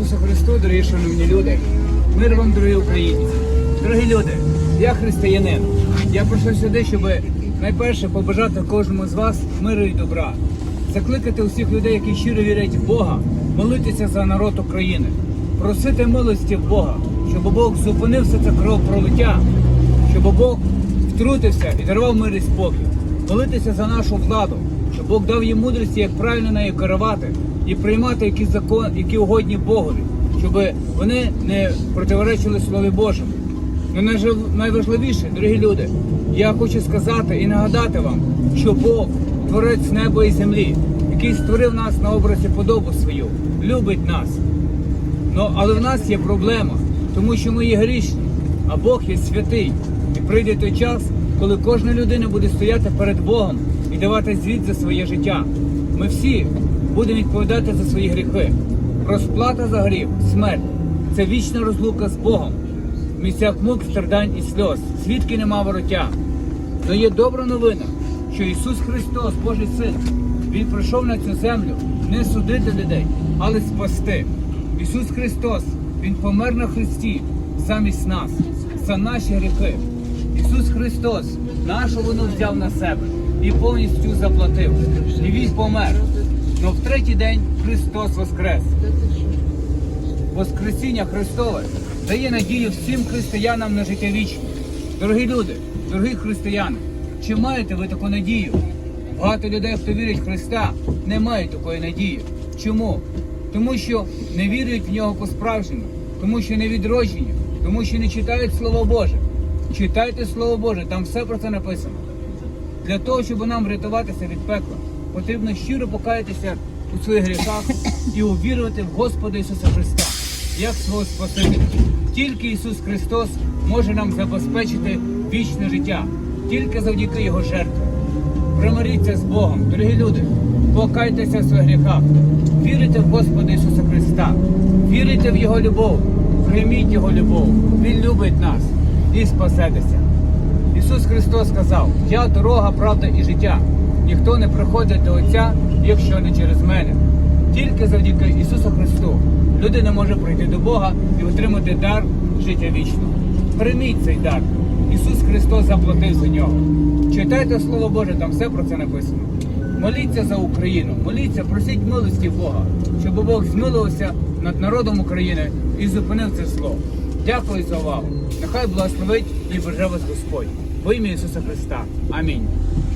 Ісусу Христу, дорогі шановні люди, мир вам, дорогі українці. Дорогі люди, я християнин. Я прийшов сюди, щоб найперше побажати кожному з вас миру і добра, закликати усіх людей, які щиро вірять в Бога, молитися за народ України, просити милості в Бога, щоб Бог зупинив все це кровопролиття, щоб Бог втрутився і дарував мир і спокій, молитися за нашу владу, щоб Бог дав їм мудрості, як правильно нею керувати і приймати які закон, які угодні Богові, щоб вони не противоречили Слові Божому. Ну, найважливіше, дорогі люди, я хочу сказати і нагадати вам, що Бог, творець неба і землі, який створив нас на образі подобу свою, любить нас. Ну, але в нас є проблема, тому що ми є грішні, а Бог є святий. І прийде той час, коли кожна людина буде стояти перед Богом і давати звіт за своє життя. Ми всі будемо відповідати за свої гріхи. Розплата за гріх, смерть це вічна розлука з Богом. В місцях мук, страдань і сльоз, свідки нема вороття. Но є добра новина, що Ісус Христос, Божий Син, Він прийшов на цю землю не судити людей, але спасти. Ісус Христос, Він помер на Христі замість нас, за наші гріхи. Ісус Христос нашу вину взяв на себе і повністю заплатив. І Він помер. Но в третій день Христос воскрес. Воскресіння Христове дає надію всім християнам на життя вічне. Дорогі люди, дорогі християни, чи маєте ви таку надію? Багато людей, хто вірить в Христа, не мають такої надії. Чому? Тому що не вірують в нього по-справжньому, тому що не відроджені, тому що не читають Слово Боже. Читайте Слово Боже, там все про це написано. Для того, щоб нам врятуватися від пекла, потрібно щиро покаятися у своїх гріхах і увірувати в Господа Ісуса Христа як свого Спасителя. Тільки Ісус Христос може нам забезпечити вічне життя, тільки завдяки Його жертві. Примиріться з Богом, дорогі люди, покайтеся в своїх гріхах, вірите в Господа Ісуса Христа, вірите в Його любов, прийміть Його любов, Він любить нас і спасетеся. Ісус Христос сказав: Я дорога, правда і життя. Ніхто не приходить до Отця, якщо не через мене. Тільки завдяки Ісусу Христу людина може прийти до Бога і отримати дар життя вічного. Прийміть цей дар. Ісус Христос заплатив за нього. Читайте Слово Боже, там все про це написано. Моліться за Україну, моліться, просіть милості Бога, щоб Бог змилувався над народом України і зупинив це зло. Дякую за увагу. Нехай благословить і береже вас Господь. Во ім'я Ісуса Христа. Амінь.